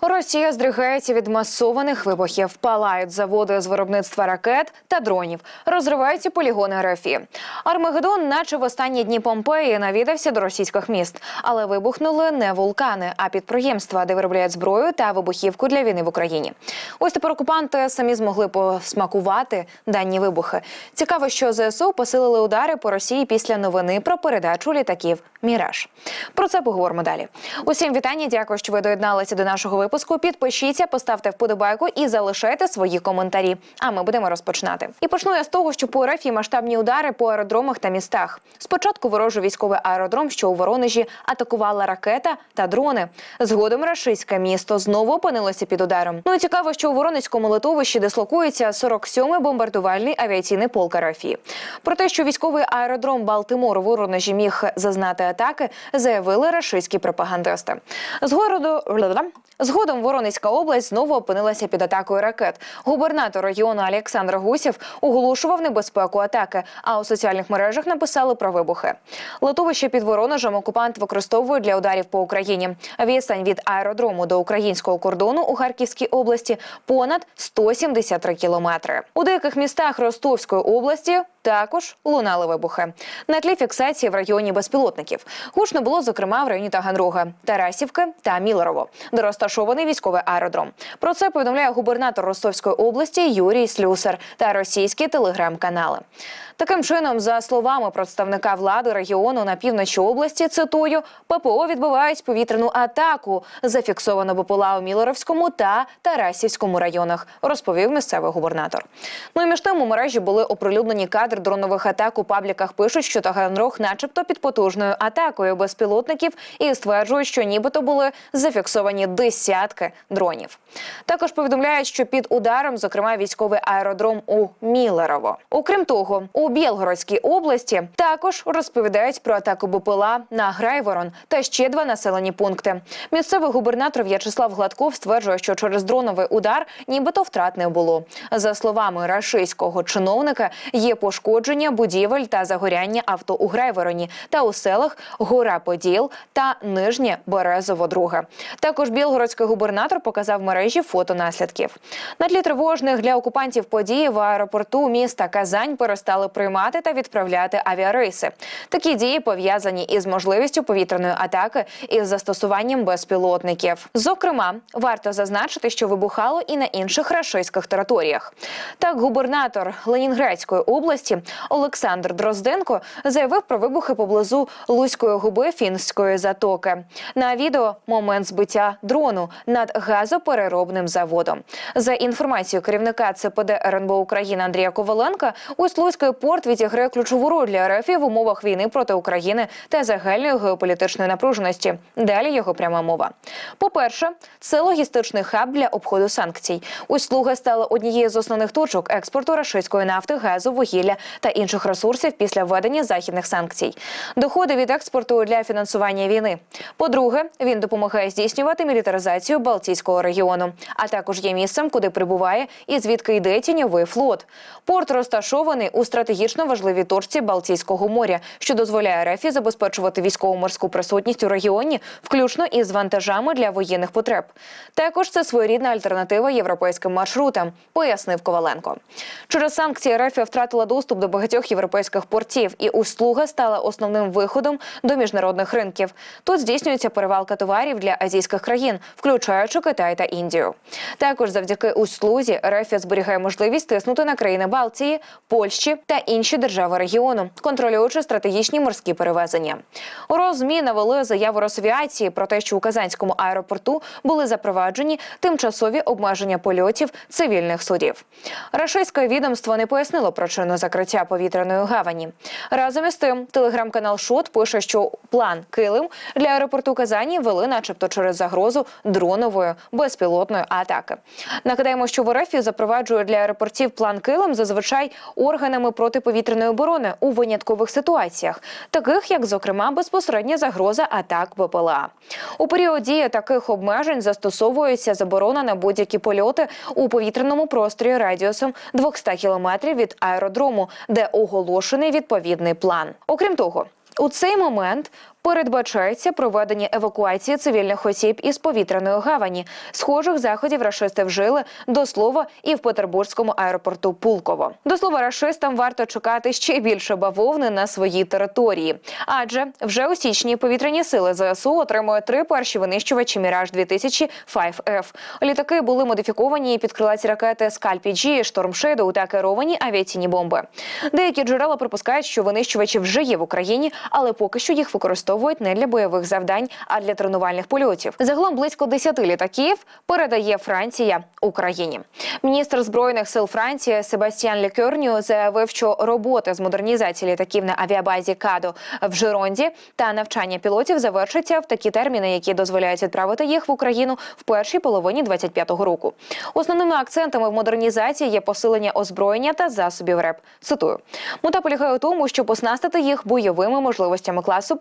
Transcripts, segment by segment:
Росія здригається від масованих вибухів, палають заводи з виробництва ракет та дронів, розриваються полігони РФ. Армагеддон, наче в останні дні Помпеї, навідався до російських міст, але вибухнули не вулкани, а підприємства, де виробляють зброю та вибухівку для війни в Україні. Ось тепер окупанти самі змогли посмакувати дані вибухи. Цікаво, що ЗСУ посилили удари по Росії після новини про передачу літаків Міраж. Про це поговоримо далі. Усім вітання. Дякую, що ви доєдналися до нашого випуску. Підпишіться, поставте вподобайку і залишайте свої коментарі. А ми будемо розпочинати. І почну я з того, що по РФ масштабні удари по аеродромах та містах. Спочатку ворожий військовий аеродром, що у Воронежі атакувала ракета та дрони. Згодом рашистське місто знову опинилося під ударом. Ну і цікаво, що у Воронезькому литовищі дислокується 47-й бомбардувальний авіаційний полк РФ. Про те, що військовий аеродром Балтимор у Воронежі міг зазнати атаки, заявили рашистські пропагандисти. Згороду Згодом Воронезька область знову опинилася під атакою ракет. Губернатор регіону Олександр Гусєв оголошував небезпеку атаки, а у соціальних мережах написали про вибухи. Литовище під Воронежем окупант використовує для ударів по Україні. Відстань від аеродрому до українського кордону у Харківській області понад 173 кілометри. У деяких містах Ростовської області також лунали вибухи. На тлі фіксації в районі безпілотників. Гучно було, зокрема, в районі Таганрога, Тарасівки та Мілерово, де розташований військовий аеродром. Про це повідомляє губернатор Ростовської області Юрій Слюсар та російські телеграм-канали. Таким чином, за словами представника влади регіону на півночі області, цитую, ППО відбувають повітряну атаку. Зафіксовано БПЛА у Мілеровському та Тарасівському районах, розповів місцевий губернатор. Ну і між тим у мережі були оприлюднені кадри дронових атак. У пабліках пишуть, що Таганрог, начебто, під потужною атакою безпілотників, і стверджують, що нібито були зафіксовані десятки дронів. Також повідомляють, що під ударом, зокрема, військовий аеродром у Мілерово. Окрім того, у Білгородській області також розповідають про атаку БПЛА на Грайворон та ще два населені пункти. Місцевий губернатор В'ячеслав Гладков стверджує, що через дроновий удар нібито втрат не було. За словами рашистського чиновника, є пошкодження будівель та загоряння авто у Грайвороні та у селах Гора Поділ та Нижнє Березово. Друге також білгородський губернатор показав мережі фото наслідків. На тлі тривожних для окупантів подій в аеропорту міста Казань перестали приймати та відправляти авіарейси. Такі дії пов'язані із можливістю повітряної атаки із застосуванням безпілотників. Зокрема, варто зазначити, що вибухало і на інших рашистських територіях. Так, губернатор Ленінградської області Олександр Дрозденко заявив про вибухи поблизу Луцької губи Фінської затоки. На відео момент збиття дрону над газопереробним заводом. За інформацією керівника ЦПД РНБО України Андрія Коваленка, Усть-Луцький порт відіграє ключову роль для РФ в умовах війни проти України та загальної геополітичної напруженості. Далі його пряма мова. По-перше, це логістичний хаб для обходу санкцій. Услуга стала однією з основних точок експорту рашистської нафти, газу, вугілля та інших ресурсів після введення західних санкцій. Доходи від експорту для фінансування війни. По-друге, він допомагає здійснювати мілітаризацію Балтійського регіону, а також є місцем, куди прибуває і звідки йде тіньовий флот. Порт розташований у стратегічно важливій точці Балтійського моря, що дозволяє РФ забезпечувати військово-морську присутність у регіоні, включно із вантажами для воєнних потреб. Також це своєрідна альтернатива європейським маршрутам, пояснив Коваленко. Через санкції РФ втратила доступ до багатьох європейських портів, і услуга стала основним виходом до міжнародних ринків. Тут здійснюється перевалка товарів для азійських країн, включаючи Китай та Індію. Також завдяки услузі РФ зберігає можливість тиснути на країни Балтії, Польщі та інші держави регіону, контролюючи стратегічні морські перевезення. У розмі навели заяву Росавіації про те, що у Казанському аеропорту були запроваджені тимчасові обмеження польотів цивільних судів. Рашистське відомство не пояснило причину закриття повітряної гавані. Разом із тим, телеграм-канал Шот пише, що план Килим для аеропорту Казані вели, начебто, через загрозу дронової безпілотної атаки. Нагадаємо, що в РФ запроваджує для аеропортів план Килим зазвичай органами протиповітряної оборони у виняткових ситуаціях, таких як, зокрема, безпосередня загроза атак БПЛА. У період дії таких обмежень застосовується заборона на будь-які польоти у повітряному просторі радіусом 200 кілометрів від аеродрому, де оголошений відповідний план. Окрім того. У цей момент передбачається проведення евакуації цивільних осіб із повітряної гавані. Схожих заходів рашисти вжили до слова і в Петербурзькому аеропорту Пулково. До слова, рашистам варто чекати ще більше бавовни на своїй території, адже вже у січні повітряні сили ЗСУ отримують три перші винищувачі Міраж 2000 5F. Літаки були модифіковані під крилаті ракети Скальпі-Джі, Шторм Шедоу та керовані авіаційні бомби. Деякі джерела припускають, що винищувачі вже є в Україні, але поки що їх використовують не для бойових завдань, а для тренувальних польотів. Загалом близько 10 літаків передає Франція Україні. Міністр збройних сил Франції Себастьян Лекерню заявив, що роботи з модернізації літаків на авіабазі Кадо в Жиронді та навчання пілотів завершаться в такі терміни, які дозволяють відправити їх в Україну в першій половині 25-го року. Основними акцентами в модернізації є посилення озброєння та засобів РЕП. Цитую, мета полягає у тому, щоб оснастити їх бойовими можливостями класу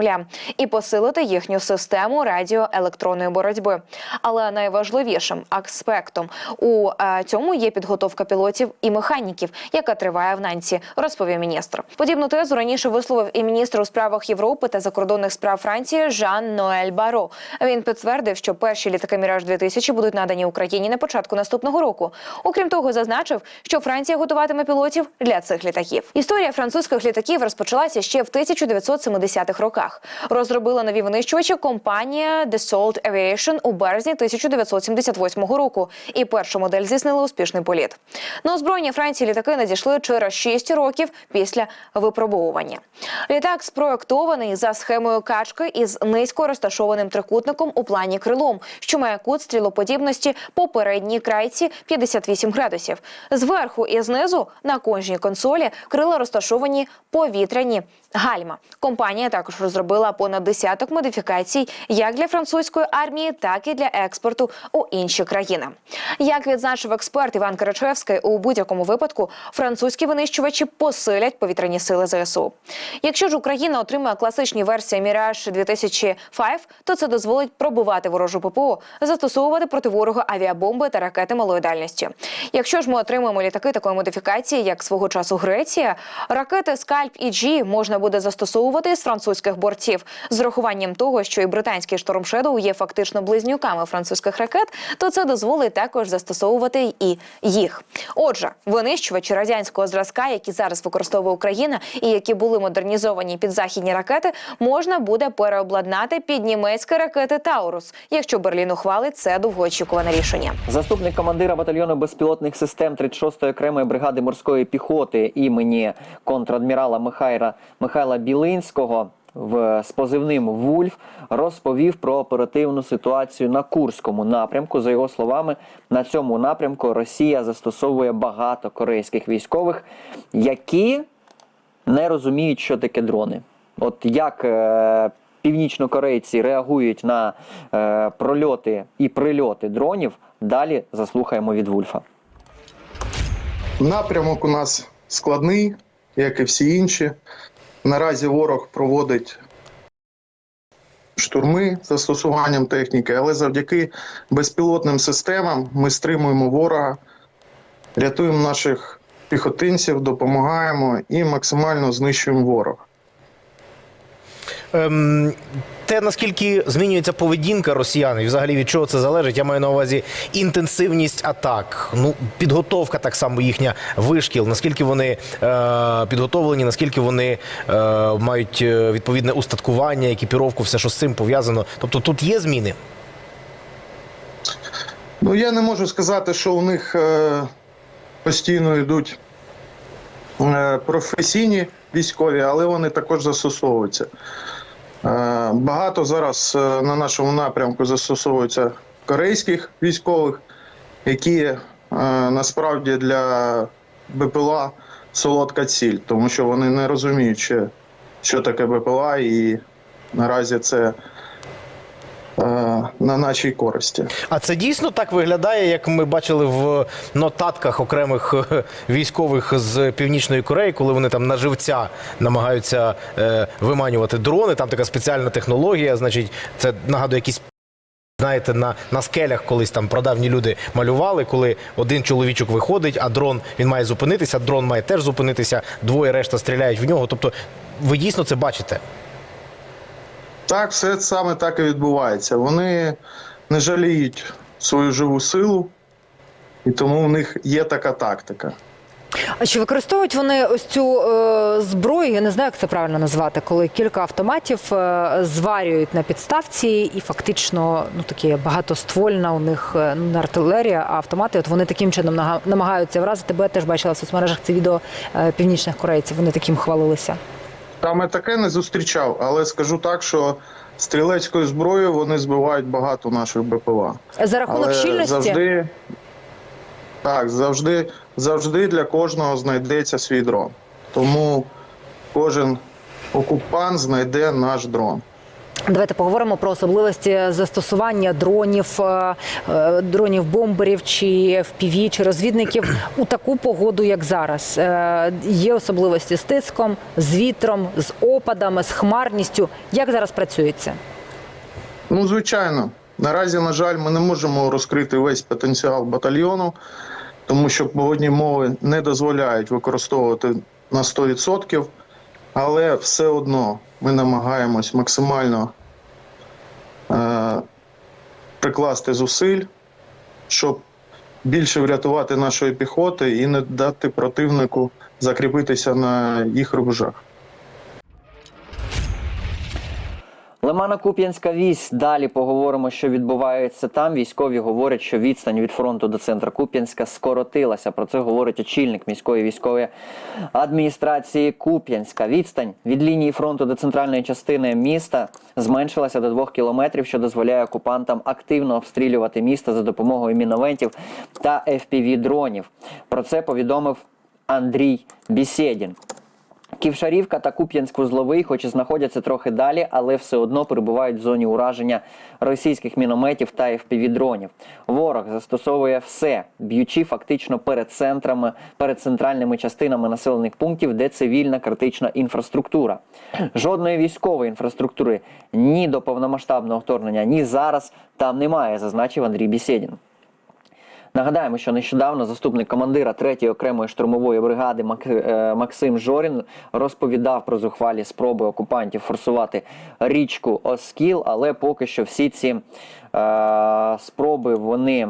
повітря-земля і посилити їхню систему радіоелектронної боротьби. Але найважливішим аспектом у е, цьому є підготовка пілотів і механіків, яка триває в Нанці, розповів міністр. Подібну тезу раніше висловив і міністр у справах Європи та закордонних справ Франції Жан Ноель Баро. Він підтвердив, що перші літаки Міраж 2000 будуть надані Україні на початку наступного року. Окрім того, зазначив, що Франція готуватиме пілотів для цих літаків. Історія французьких літаків розпочалася ще в 1970-х роках. Розробила нові винищувачі компанія Dassault Aviation у березні 1978 року. І першу модель здійснила успішний політ. На озброєння Франції літаки надійшли через 6 років після випробовування. Літак спроектований за схемою качки із низько розташованим трикутником у плані крилом, що має кут стрілоподібності по передній крайці 58 градусів. Зверху і знизу на кожній консолі крила розташовані повітряні гальма. Компанія також розробила понад десяток модифікацій як для французької армії, так і для експорту у інші країни. Як відзначив експерт Іван Карачевський, у будь-якому випадку французькі винищувачі посилять повітряні сили ЗСУ. Якщо ж Україна отримає класичні версії Міраж 2005, то це дозволить пробувати ворожу ППО, застосовувати проти ворога авіабомби та ракети малої дальності. Якщо ж ми отримаємо літаки такої модифікації, як свого часу Греція, ракети Скальп і Джі можна буде застосовувати з французьких бортів з урахуванням того, що і британський шторм Шедоу є фактично близнюками французьких ракет, то це дозволить також застосовувати і їх. Отже, винищувачі радянського зразка, які зараз використовує Україна, і які були модернізовані під західні ракети, можна буде переобладнати під німецькі ракети Таурус, якщо Берлін ухвалить це довгоочікуване рішення. Заступник командира батальйону безпілотних систем 36-ї окремої бригади морської піхоти імені контрадмірала Михайла Михайла Білинського в з позивним Вульф розповів про оперативну ситуацію на Курському напрямку. За його словами, на цьому напрямку Росія застосовує багато корейських військових, які не розуміють, що таке дрони. От як е, північнокорейці реагують на е, прольоти і прильоти дронів, далі заслухаємо від Вульфа. Напрямок у нас складний, як і всі інші. Наразі ворог проводить штурми з застосуванням техніки, але завдяки безпілотним системам ми стримуємо ворога, рятуємо наших піхотинців, допомагаємо і максимально знищуємо ворога. Ем, те, наскільки змінюється поведінка росіян, і взагалі від чого це залежить, я маю на увазі інтенсивність атак, ну підготовка так само їхня вишкіл, наскільки вони е, підготовлені, наскільки вони е, мають е, відповідне устаткування, екіпіровку, все, що з цим пов'язано. Тобто тут є зміни. Ну, я не можу сказати, що у них е, постійно йдуть е, професійні військові, але вони також застосовуються. Е, багато зараз е, на нашому напрямку застосовується корейських військових, які е, насправді для БПЛА солодка ціль, тому що вони не розуміють, що таке БПЛА, і наразі це на нашій користі. А це дійсно так виглядає, як ми бачили в нотатках окремих е, військових з Північної Кореї, коли вони там на живця намагаються е, виманювати дрони. Там така спеціальна технологія. Значить, це нагадує якісь. Знаєте, на, на скелях колись там прадавні люди малювали, коли один чоловічок виходить, а дрон він має зупинитися, дрон має теж зупинитися, двоє решта стріляють в нього. Тобто, ви дійсно це бачите. Так, все саме так і відбувається. Вони не жаліють свою живу силу, і тому у них є така тактика. А чи використовують вони ось цю е, зброю? Я не знаю, як це правильно назвати, коли кілька автоматів е, зварюють на підставці, і фактично ну такі багатоствольна у них е, ну, не артилерія, а автомати. От вони таким чином намагаються вразити. Бо я теж бачила в соцмережах це відео е, північних корейців. Вони таким хвалилися. Саме таке не зустрічав, але скажу так, що стрілецькою зброєю вони збивають багато наших БПЛА. За рахунок Але щільності завжди так, завжди, завжди для кожного знайдеться свій дрон. Тому кожен окупант знайде наш дрон. Давайте поговоримо про особливості застосування дронів, е, е, дронів бомберів чи FPV, чи розвідників у таку погоду, як зараз. Е, Є особливості з тиском, з вітром, з опадами, з хмарністю. Як зараз працюється? Ну, звичайно, наразі, на жаль, ми не можемо розкрити весь потенціал батальйону, тому що погодні мови не дозволяють використовувати на 100%, але все одно ми намагаємось максимально е, прикласти зусиль, щоб більше врятувати нашої піхоти і не дати противнику закріпитися на їх рубежах. Лимано-Куп'янська вісь. Далі поговоримо, що відбувається там. Військові говорять, що відстань від фронту до центру Куп'янська скоротилася. Про це говорить очільник міської військової адміністрації Куп'янська. Відстань від лінії фронту до центральної частини міста зменшилася до двох кілометрів, що дозволяє окупантам активно обстрілювати місто за допомогою мінометів та fpv дронів. Про це повідомив Андрій Бісєдін. Ківшарівка та Куп'янськ-Вузловий, хоч і знаходяться трохи далі, але все одно перебувають в зоні ураження російських мінометів та FPV-дронів. Ворог застосовує все, б'ючи фактично перед центрами, перед центральними частинами населених пунктів, де цивільна критична інфраструктура. Жодної військової інфраструктури ні до повномасштабного вторгнення, ні зараз там немає, зазначив Андрій Бісєдін. Нагадаємо, що нещодавно заступник командира 3-ї окремої штурмової бригади Мак- е, Максим Жорін розповідав про зухвалі спроби окупантів форсувати річку Оскіл, але поки що всі ці спроби вони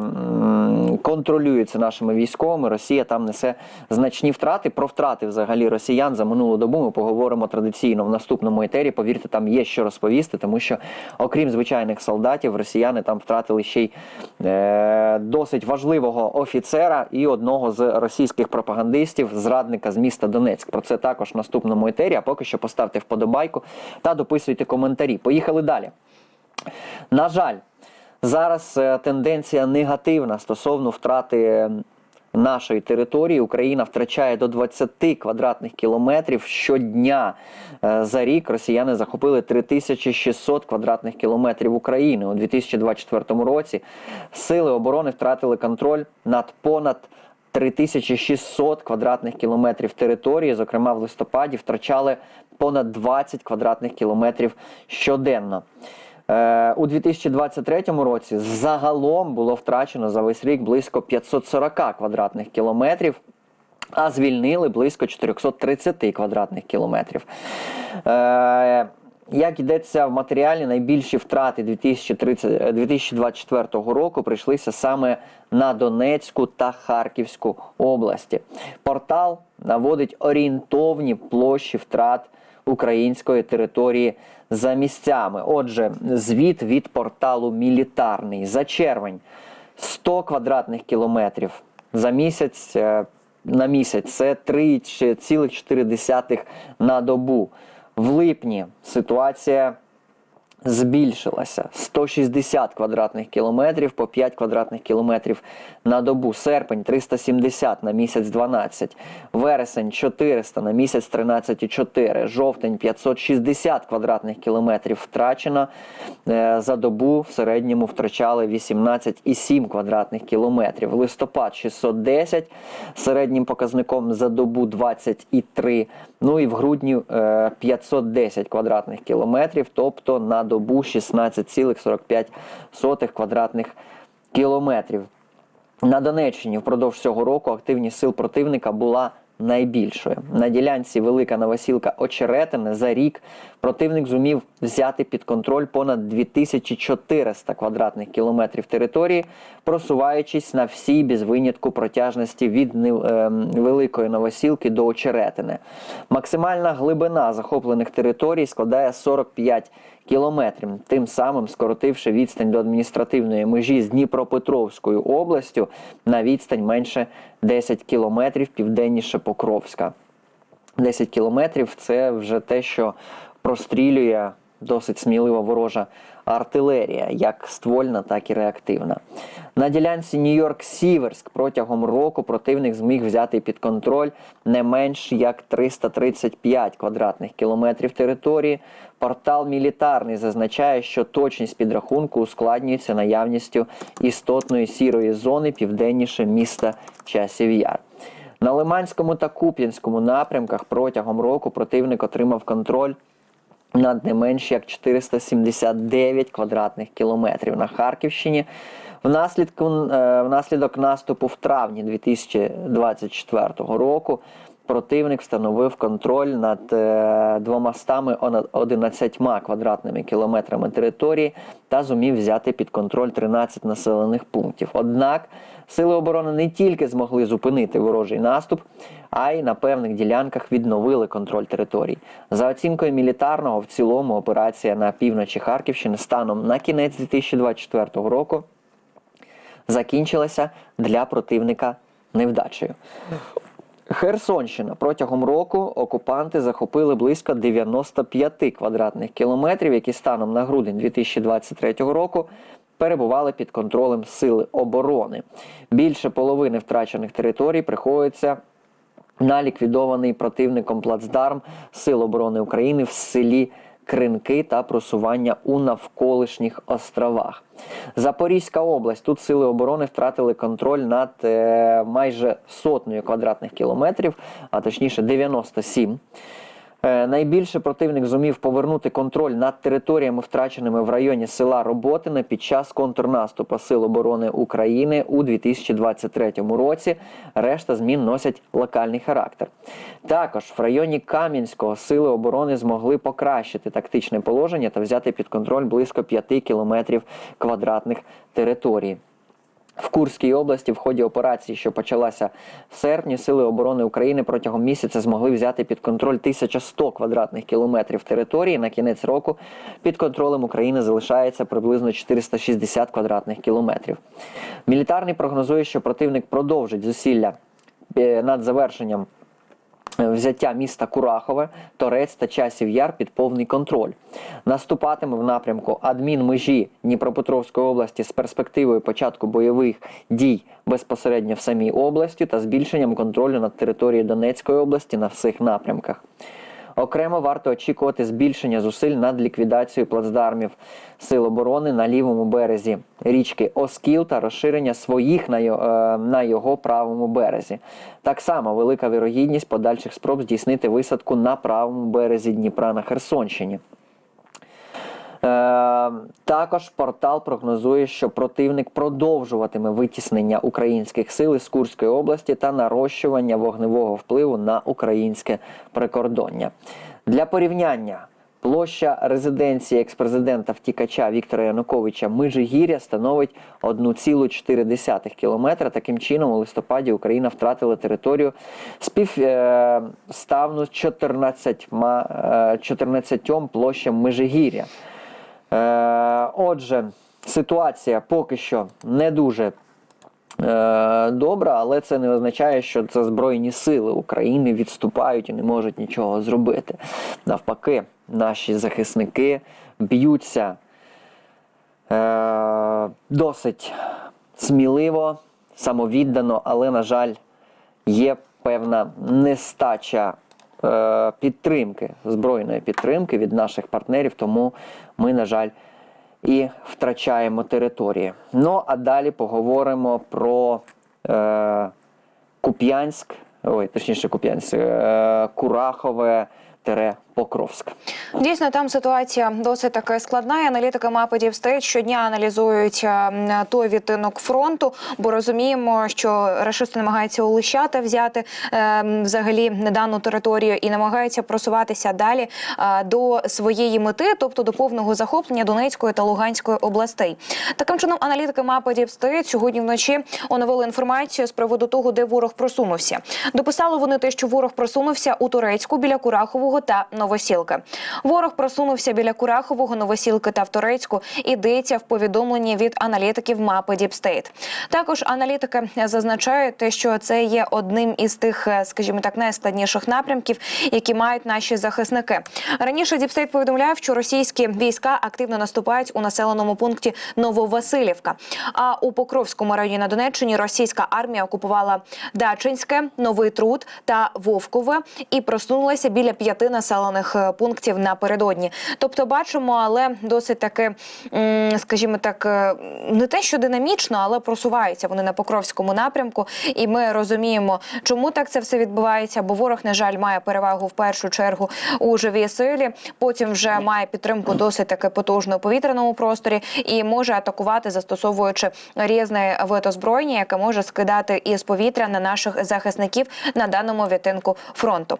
контролюються нашими військовими. Росія там несе значні втрати. Про втрати взагалі росіян за минулу добу ми поговоримо традиційно в наступному етері. Повірте, там є що розповісти, тому що окрім звичайних солдатів, росіяни там втратили ще й е, досить важливого офіцера і одного з російських пропагандистів, зрадника з міста Донецьк. Про це також в наступному етері. А поки що поставте вподобайку та дописуйте коментарі. Поїхали далі. На жаль, зараз е, тенденція негативна стосовно втрати е, нашої території. Україна втрачає до 20 квадратних кілометрів щодня. Е, За рік росіяни захопили 3600 квадратних кілометрів України. У 2024 році сили оборони втратили контроль над понад 3600 квадратних кілометрів території, зокрема в листопаді, втрачали понад 20 квадратних кілометрів щоденно. Е, У 2023 році загалом було втрачено за весь рік близько 540 квадратних кілометрів. А звільнили близько 430 квадратних кілометрів. Е, як йдеться в матеріалі, найбільші втрати 2030, е, 2024 року прийшлися саме на Донецьку та Харківську області. Портал наводить орієнтовні площі втрат української території за місцями. Отже, звіт від порталу Мілітарний за червень 100 квадратних кілометрів за місяць. е, На місяць це 3,4 на добу. В липні. Ситуація збільшилася 160 квадратних кілометрів по 5 квадратних кілометрів на добу. Серпень 370 на місяць 12, вересень 400 на місяць 13,4, жовтень 560 квадратних кілометрів втрачено. Е, За добу в середньому втрачали 18,7 квадратних кілометрів. Листопад 610 середнім показником за добу 23. Ну і в грудні е, 510 квадратних кілометрів, тобто на добу 16,45 квадратних кілометрів. На Донеччині впродовж цього року активність сил противника була найбільшою. На ділянці Велика Новосілка Очеретине за рік противник зумів взяти під контроль понад 2400 квадратних кілометрів території, просуваючись на всій без винятку протяжності від е, Великої Новосілки до Очеретине. Максимальна глибина захоплених територій складає 45 кілометрів, тим самим скоротивши відстань до адміністративної межі з Дніпропетровською областю на відстань менше 10 кілометрів південніше Покровська. 10 кілометрів це вже те, що прострілює досить смілива ворожа артилерія, як ствольна, так і реактивна. На ділянці Нью-Йорк-Сіверськ протягом року противник зміг взяти під контроль не менш як 335 квадратних кілометрів території. Портал мілітарний зазначає, що точність підрахунку ускладнюється наявністю істотної сірої зони південніше міста Часів Яр. На Лиманському та Куп'янському напрямках протягом року противник отримав контроль над не менш як 479 квадратних кілометрів на Харківщині. Внаслідку, е, внаслідок наступу в травні 2024 року противник встановив контроль над е, 211 квадратними кілометрами території та зумів взяти під контроль 13 населених пунктів. Однак сили оборони не тільки змогли зупинити ворожий наступ, а й на певних ділянках відновили контроль територій. За оцінкою мілітарного, в цілому операція на півночі Харківщини станом на кінець 2024 року закінчилася для противника невдачею. Херсонщина протягом року окупанти захопили близько 95 квадратних кілометрів, які станом на грудень 2023 року перебували під контролем сили оборони. Більше половини втрачених територій приходиться на ліквідований противником плацдарм Сил оборони України в селі Кринки та просування у навколишніх островах. Запорізька область. Тут сили оборони втратили контроль над е, майже сотнею квадратних кілометрів, а точніше 97. Е, Найбільше противник зумів повернути контроль над територіями, втраченими в районі села Роботине під час контрнаступу Сил оборони України у 2023 році. Решта змін носять локальний характер. Також в районі Кам'янського сили оборони змогли покращити тактичне положення та взяти під контроль близько 5 кілометрів квадратних території. В Курській області в ході операції, що почалася в серпні, сили оборони України протягом місяця змогли взяти під контроль 1100 квадратних кілометрів території. На кінець року під контролем України залишається приблизно 460 квадратних кілометрів. Мілітарний прогнозує, що противник продовжить зусилля е, над завершенням взяття міста Курахове, Торець та Часів Яр під повний контроль. Наступатиме в напрямку адмінмежі Дніпропетровської області з перспективою початку бойових дій безпосередньо в самій області та збільшенням контролю над територією Донецької області на всіх напрямках. Окремо варто очікувати збільшення зусиль над ліквідацією плацдармів Сил оборони на лівому березі річки Оскіл та розширення своїх на його, його правому березі. Так само велика вірогідність подальших спроб здійснити висадку на правому березі Дніпра на Херсонщині. Е, також портал прогнозує, що противник продовжуватиме витіснення українських сил із Курської області та нарощування вогневого впливу на українське прикордоння. Для порівняння. Площа резиденції експрезидента втікача Віктора Януковича Межигір'я становить 1,4 кілометра. Таким чином, у листопаді Україна втратила територію співставну з 14, е, 14 площам Межигір'я. Е, Отже, ситуація поки що не дуже е, добра, але це не означає, що це Збройні сили України відступають і не можуть нічого зробити. Навпаки, наші захисники б'ються е, досить сміливо, самовіддано, але, на жаль, є певна нестача підтримки, збройної підтримки від наших партнерів, тому ми, на жаль, і втрачаємо території. Ну а далі поговоримо про е, Куп'янськ, ой, точніше Куп'янськ, е, Курахове, тере Покровськ. Дійсно, там ситуація досить таки складна. І Аналітики мапи Дівстейт щодня аналізують е, той відтинок фронту, бо розуміємо, що рашисти намагаються улищати, взяти е, взагалі дану територію і намагаються просуватися далі е, до своєї мети, тобто до повного захоплення Донецької та Луганської областей. Таким чином, аналітики мапи Дівстейт сьогодні вночі оновили інформацію з приводу того, де ворог просунувся. Дописали вони те, що ворог просунувся у Турецьку біля Курахового та Новосілки. Ворог просунувся біля Курахового, Новосілки та в Турецьку. Ідеться в повідомленні від аналітиків мапи Діпстейт. Також аналітики зазначають, те, що це є одним із тих, е, скажімо так, найскладніших напрямків, які мають наші захисники. Раніше Діпстейт повідомляв, що російські війська активно наступають у населеному пункті Нововасилівка. А у Покровському районі на Донеччині російська армія окупувала Дачинське, Новий Труд та Вовкове і просунулася біля п'яти населених е, пунктів напередодні. Тобто, бачимо, але досить таки, скажімо так, е, не те, що динамічно, але просуваються вони на Покровському напрямку. І ми розуміємо, чому так це все відбувається. Бо ворог, на жаль, має перевагу в першу чергу у живій силі. Потім вже має підтримку досить таки потужно у повітряному просторі і може атакувати, застосовуючи різне вид озброєння, яке може скидати із повітря на наших захисників на даному відтинку фронту.